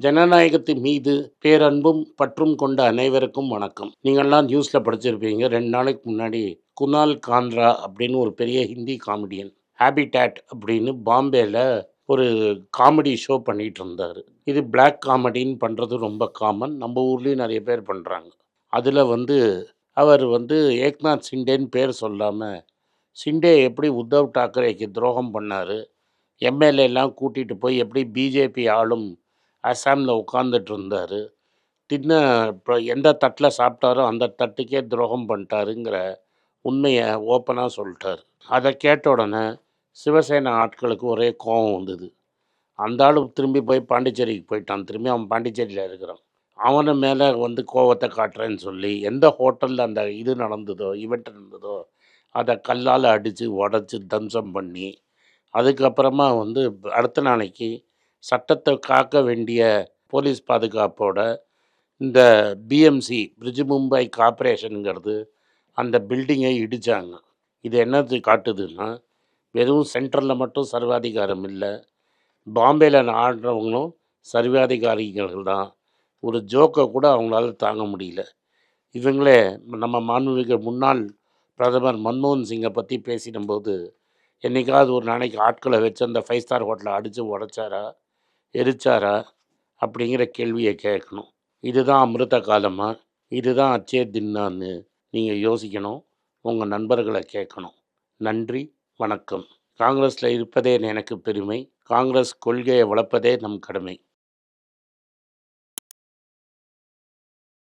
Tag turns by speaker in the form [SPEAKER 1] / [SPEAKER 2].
[SPEAKER 1] ஜனநாயகத்தின் மீது பேரன்பும் பற்றும் கொண்ட அனைவருக்கும் வணக்கம். நீங்கள்லாம் நியூஸில் படிச்சிருப்பீங்க. ரெண்டு நாளைக்கு முன்னாடி குணால் காந்த்ரா அப்படின்னு ஒரு பெரிய ஹிந்தி காமெடியன் ஹேபிடேட் அப்படின்னு பாம்பேயில் ஒரு காமெடி ஷோ பண்ணிகிட்டு இருந்தார். இது பிளாக் காமெடின்னு பண்ணுறது ரொம்ப காமன். நம்ம ஊர்லேயும் நிறைய பேர் பண்ணுறாங்க அதில் வந்து அவர் வந்து ஏக்நாத் சிண்டேன்னு பேர் சொல்லாமல் சிண்டே எப்படி உத்தவ் டாக்கரேக்கு துரோகம் பண்ணார் எம்எல்ஏலாம் கூட்டிகிட்டு போய் எப்படி பிஜேபி ஆளும் அசாமில் உட்காந்துட்டு இருந்தார் தின்ன இப்போ எந்த தட்டில் சாப்பிட்டாரோ அந்த தட்டுக்கே துரோகம் பண்ணிட்டாருங்கிற உண்மையை ஓப்பனாக சொல்லிட்டார் அதை கேட்ட உடனே சிவசேனா ஆட்களுக்கு ஒரே கோபம் வந்தது. அந்த ஆள் திரும்பி போய் பாண்டிச்சேரிக்கு போயிட்டான். திரும்பி அவன் பாண்டிச்சேரியில் இருக்கிறான். அவனை மேலே வந்து கோவத்தை காட்டுறேன்னு சொல்லி எந்த ஹோட்டலில் அந்த இது நடந்ததோ இவெண்ட் நடந்ததோ அதை கல்லால் அடித்து உடச்சி தம்சம் பண்ணி அதுக்கப்புறமா வந்து அடுத்த நாளைக்கு சட்டத்தை காக்க வேண்டிய போலீஸ் பாதுகாப்போட இந்த பிஎம்சி பிரிட்ஜ் மும்பை கார்ப்பரேஷனுங்கிறது அந்த பில்டிங்கை இடித்தாங்க இது என்னது காட்டுதுன்னா வெறும் சென்ட்ரலில் மட்டும் சர்வாதிகாரம் இல்லை பாம்பேயில் ஆடுறவங்களும் சர்வாதிகாரிகள் தான் ஒரு ஜோக்கை கூட அவங்களால தாங்க முடியல. இவங்களே நம்ம மாண்புமிகு முன்னாள் பிரதமர் மன்மோகன் சிங்கை பற்றி பேசிடும்போது என்றைக்காவது ஒரு நாளைக்கு ஆட்களை வச்சு அந்த ஃபைவ் ஸ்டார் ஹோட்டலை அடித்து உடைச்சாரா? எரிச்சாரா? அப்படிங்கிற கேள்வியை கேட்கணும். இதுதான் அமிர்த காலமா? இதுதான் அச்சே தின்னான்னு நீங்கள் யோசிக்கணும். உங்கள் நண்பர்களை கேட்கணும். நன்றி வணக்கம். காங்கிரஸில் இருப்பதே எனக்கு பெருமை. காங்கிரஸ் கொள்கையை வளர்ப்பதே நம் கடமை.